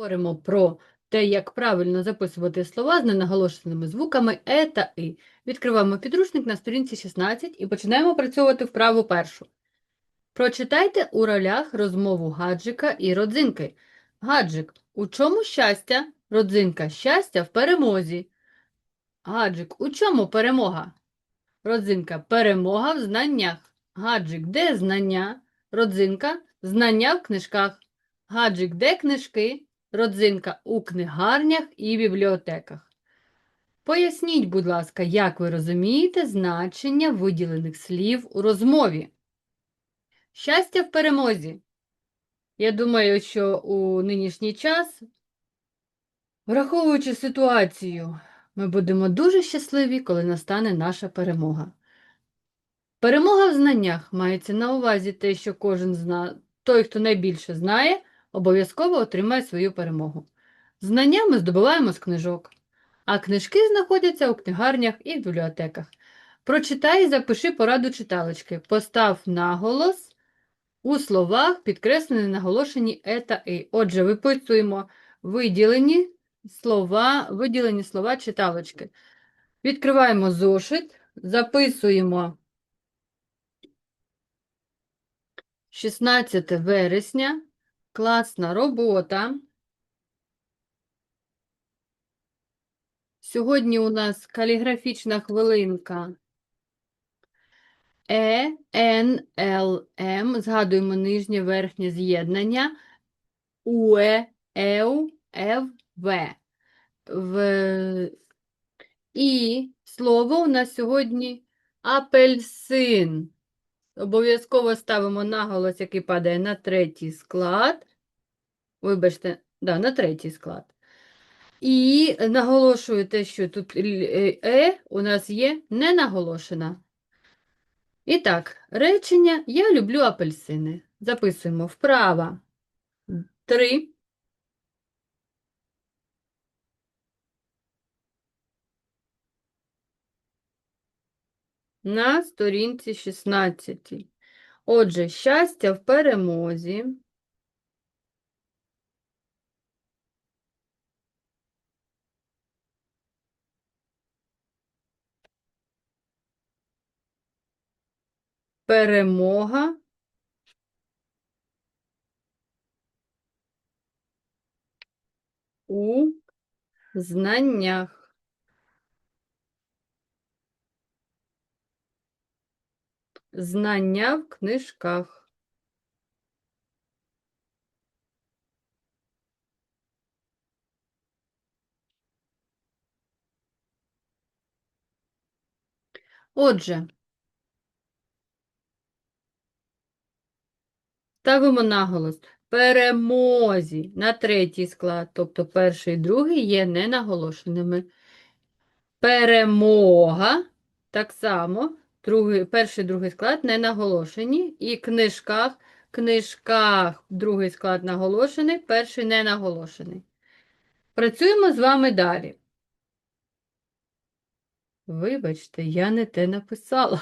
Говоримо про те, як правильно записувати слова з ненаголошеними звуками е та и. Відкриваємо підручник на сторінці 16 і починаємо працювати вправу першу. Прочитайте у ролях розмову гаджика і родзинки. Гаджик, у чому щастя? Родзинка, щастя в перемозі. Гаджик, у чому перемога? Родзинка, перемога в знаннях. Гаджик, де знання? Родзинка, знання в книжках. Гаджик, де книжки? Родзинка у книгарнях і бібліотеках. Поясніть, будь ласка, як ви розумієте значення виділених слів у розмові. Щастя в перемозі. Я думаю, що у нинішній час, враховуючи ситуацію, ми будемо дуже щасливі, коли настане наша перемога. Перемога в знаннях мається на увазі те, що кожен зна... той, хто найбільше знає, обов'язково отримає свою перемогу. Знання ми здобуваємо з книжок, а книжки знаходяться у книгарнях і в бібліотеках. Прочитай і запиши пораду читалочки. Постав наголос у словах, підкреслені наголошені е та и. Отже, виписуємо виділені слова, виділені слова читалочки. Відкриваємо зошит, записуємо 16 вересня. Класна робота. Сьогодні у нас каліграфічна хвилинка. Е, Н, Л, М. Згадуємо нижнє верхнє з'єднання. УЕ, ЕУ, Ф, В. В. І слово у нас сьогодні апельсин. Обов'язково ставимо наголос, який падає на третій склад. Вибачте, да, на третій склад. І наголошую те, що тут е е у нас є не наголошена. І так, речення Я люблю апельсини. Записуємо вправо. Три. На сторінці 16. Отже, щастя в перемозі. Перемога у знаннях. Знання в книжках. Отже, ставимо наголос. Перемозі на третій склад, тобто перший і другий є ненаголошеними. Перемога так само, другий, перший другий склад не наголошені. І книжках, книжках другий склад наголошений, перший не наголошений. Працюємо з вами далі. Вибачте, я не те написала,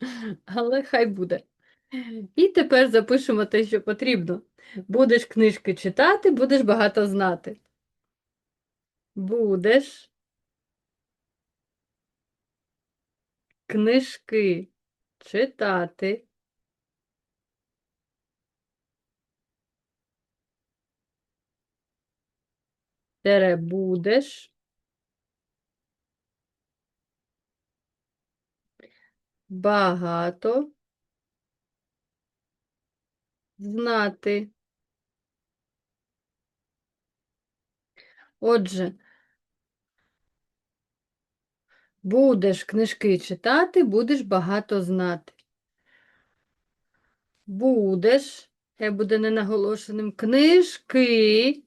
але хай буде. І тепер запишемо те, що потрібно. Будеш книжки читати, будеш багато знати. Будеш книжки читати. Тере будеш багато знати. Отже, будеш книжки читати, будеш багато знати. Будеш, хай буде ненаголошеним, книжки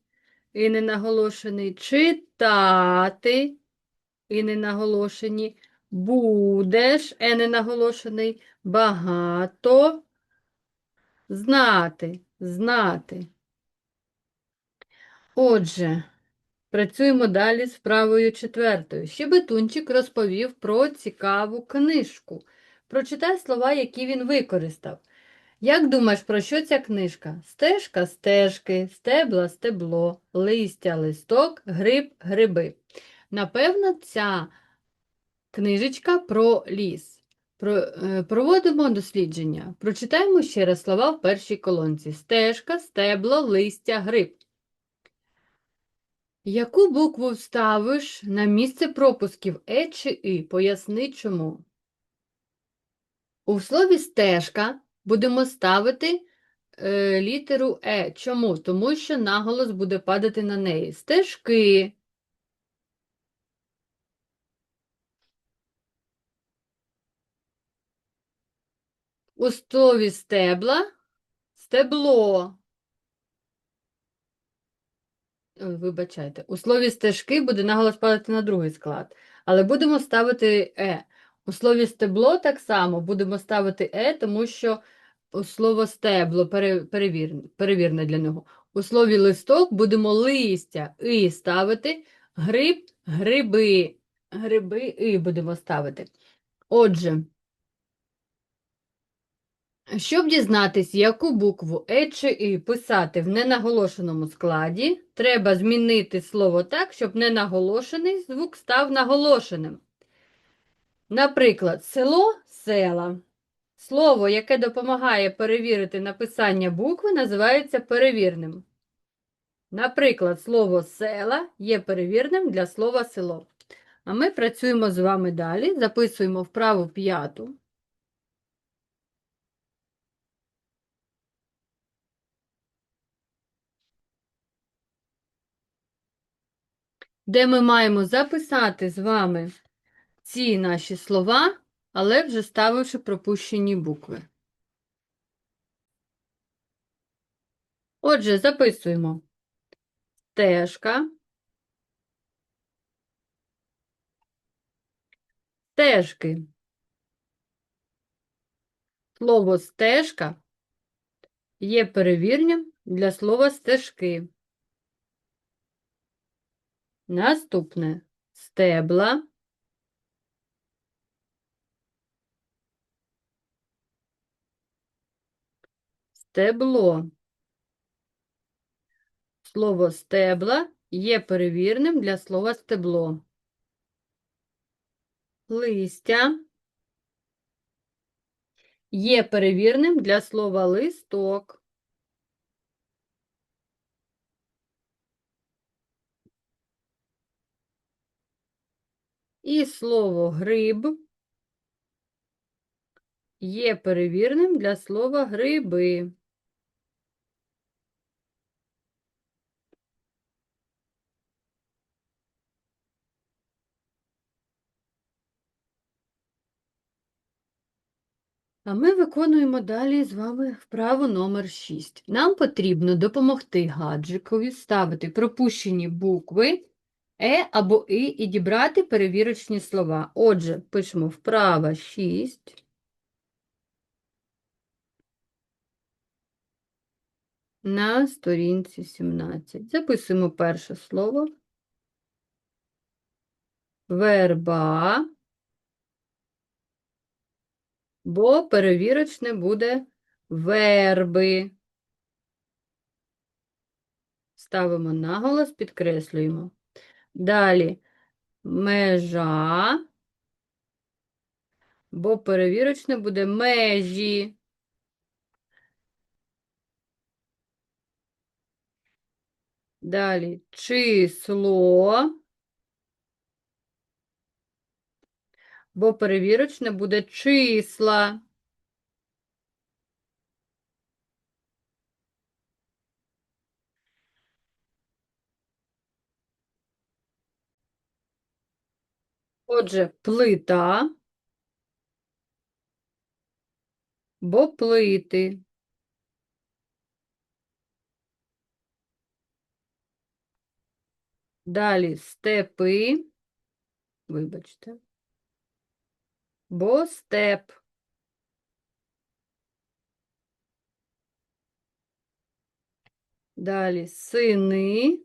і ненаголошений читати і ненаголошені. Будеш, е ненаголошений, багато знати, знати. Отже, працюємо далі з вправою четвертою. Щебетунчик розповів про цікаву книжку. Прочитай слова, які він використав. Як думаєш, про що ця книжка? Стежка, стежки, стебла, стебло, листя, листок, гриб, гриби. Напевно, ця книжечка про ліс. Про, е, проводимо дослідження. Прочитаємо ще раз слова в першій колонці. Стежка, стебло, листя, гриб. Яку букву вставиш на місце пропусків Е чи И? Поясни чому. У слові стежка будемо ставити е, літеру Е. Чому? Тому що наголос буде падати на неї. Стежки. У слові стебла стебло. Ой, вибачайте. У слові стежки буде наголос падати на другий склад. Але будемо ставити Е. У слові стебло так само будемо ставити Е, тому що у слово стебло пере- перевір- перевірне для нього. У слові листок будемо листя І ставити, гриб, гриби. Гриби І будемо ставити. Отже, щоб дізнатись, яку букву Е чи І писати в ненаголошеному складі, треба змінити слово так, щоб ненаголошений звук став наголошеним. Наприклад, село села. Слово, яке допомагає перевірити написання букви, називається перевірним. Наприклад, слово села є перевірним для слова село. А ми працюємо з вами далі, записуємо вправу п'яту. Де ми маємо записати з вами ці наші слова, але вже ставивши пропущені букви. Отже, записуємо стежка, стежки. Слово стежка є перевірним для слова стежки. Наступне стебла, стебло. Слово стебла є перевірним для слова стебло. Листя є перевірним для слова листок. І слово гриб є перевірним для слова гриби. А ми виконуємо далі з вами вправу номер 6. Нам потрібно допомогти гаджикові ставити пропущені букви Е або І і дібрати перевірочні слова. Отже, пишемо вправа 6. На сторінці 17. Записуємо перше слово. Верба. Бо перевірочне буде верби. Ставимо наголос, підкреслюємо. Далі межа, бо перевірочне буде межі. Далі число, бо перевірочне буде числа. Отже, плита, бо плити. Далі степи, вибачте, бо степ. Далі сини,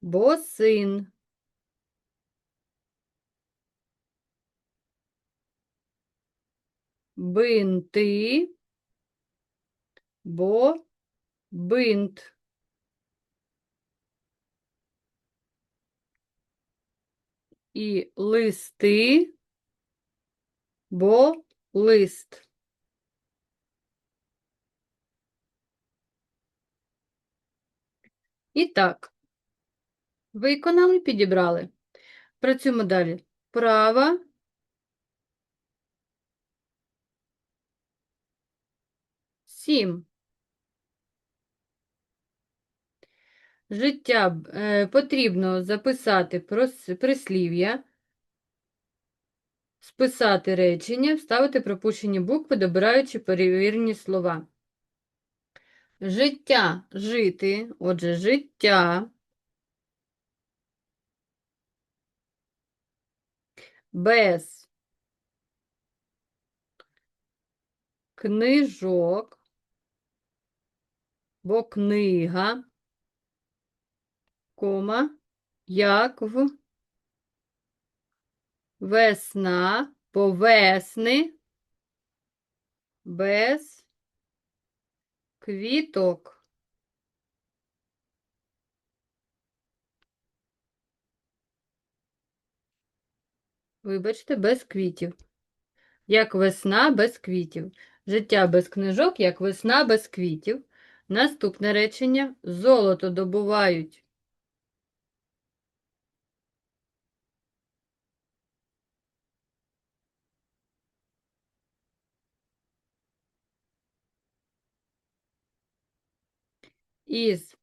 бо син. Бинти, бо бинт. І листи, бо лист. І так, виконали, підібрали. Працюємо далі. Права. Сім. Життя е, потрібно записати прислів'я, списати речення, вставити пропущені букви, добираючи перевірені слова. Життя жити, отже, життя. Без книжок, бо книга, кома, як в весна, по весни, без квіток. Вибачте, без квітів. Як весна без квітів. Життя без книжок, як весна без квітів. Наступне речення. Золото добувають. Із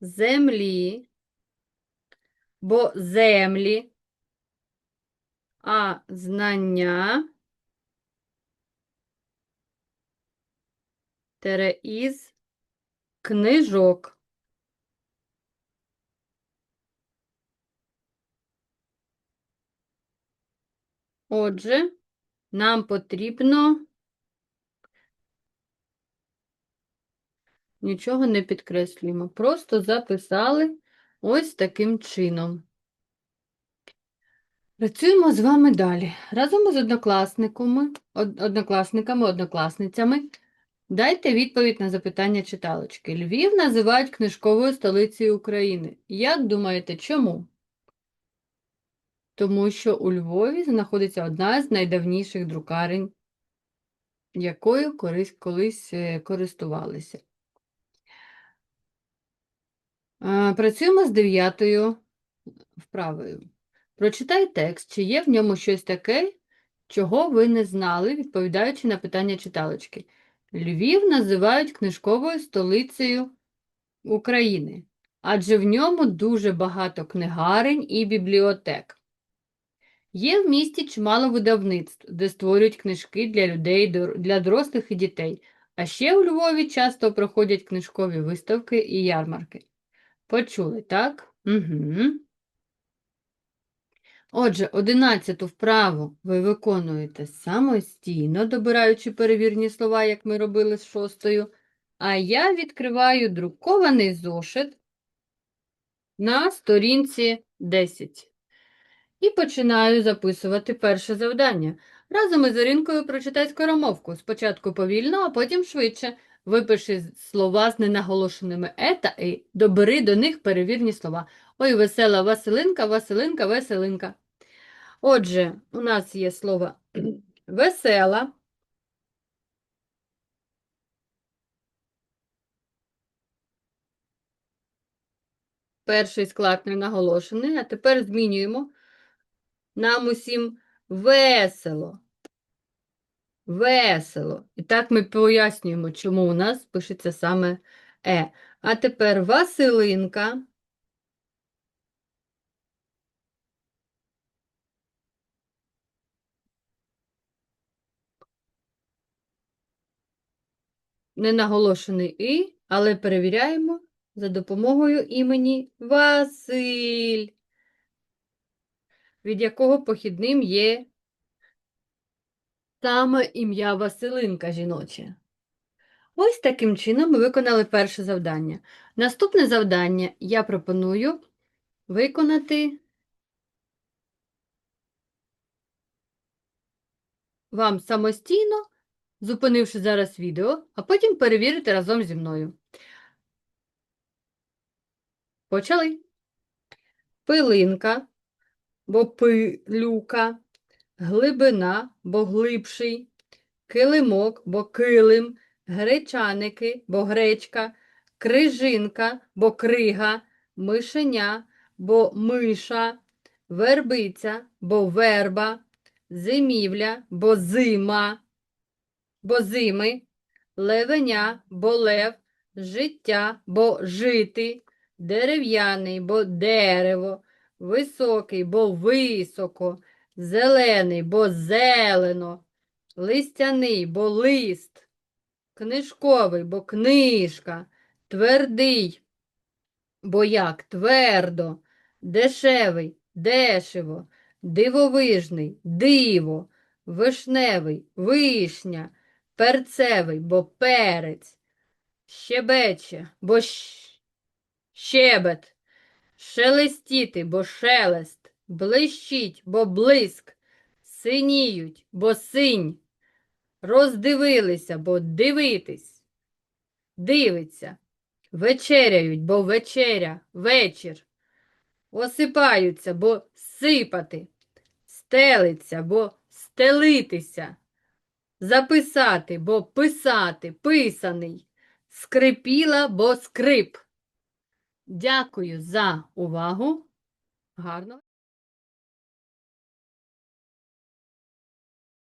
землі, бо землі, а знання тере із книжок. Отже, нам потрібно нічого не підкреслюємо, просто записали ось таким чином. Працюємо з вами далі. Разом із однокласниками, однокласниками, однокласницями дайте відповідь на запитання читалочки. Львів називають книжковою столицею України. Як думаєте, чому? Тому що у Львові знаходиться одна з найдавніших друкарень, якою колись, колись е, користувалися. Працюємо з дев'ятою вправою. Прочитай текст, чи є в ньому щось таке, чого ви не знали, відповідаючи на питання читалочки. Львів називають книжковою столицею України, адже в ньому дуже багато книгарень і бібліотек. Є в місті чимало видавництв, де створюють книжки для людей, для дорослих і дітей. А ще у Львові часто проходять книжкові виставки і ярмарки. Почули, так? Угу. Отже, одинадцяту вправу ви виконуєте самостійно, добираючи перевірні слова, як ми робили з шостою. А я відкриваю друкований зошит на сторінці 10. І починаю записувати перше завдання. Разом із Орінкою прочитай скоромовку. Спочатку повільно, а потім швидше. Випиши слова з ненаголошеними е та и. Добери до них перевірні слова. Ой, весела Василинка, Василинка, Веселинка. Отже, у нас є слово весела. Перший склад не наголошений, а тепер змінюємо. Нам усім весело. Весело. І так ми пояснюємо, чому у нас пишеться саме Е. А тепер Василинка. Не наголошений І, але перевіряємо за допомогою імені Василь, від якого похідним є саме ім'я Василинка жіноче. Ось таким чином ми виконали перше завдання. Наступне завдання я пропоную виконати вам самостійно зупинивши зараз відео, а потім перевірити разом зі мною. Почали. Пилинка, бо пилюка, глибина, бо глибший, килимок, бо килим, гречаники, бо гречка, крижинка, бо крига, мишеня, бо миша, вербиця, бо верба, зимівля, бо зима, бо зими, левеня, бо лев, життя, бо жити, дерев'яний, бо дерево, високий, бо високо, зелений, бо зелено, листяний, бо лист, книжковий, бо книжка, твердий, бо як твердо, дешевий, дешево, дивовижний, диво, вишневий, вишня, перцевий, бо перець, щебече, бо щебет, шелестіти, бо шелест, блищить, бо блиск, синіють, бо синь, роздивилися, бо дивитись, дивиться, вечеряють, бо вечеря, вечір, осипаються, бо сипати, стелиться, бо стелитися, записати, бо писати, писаний, скрипіла, бо скрип. Дякую за увагу. Гарно.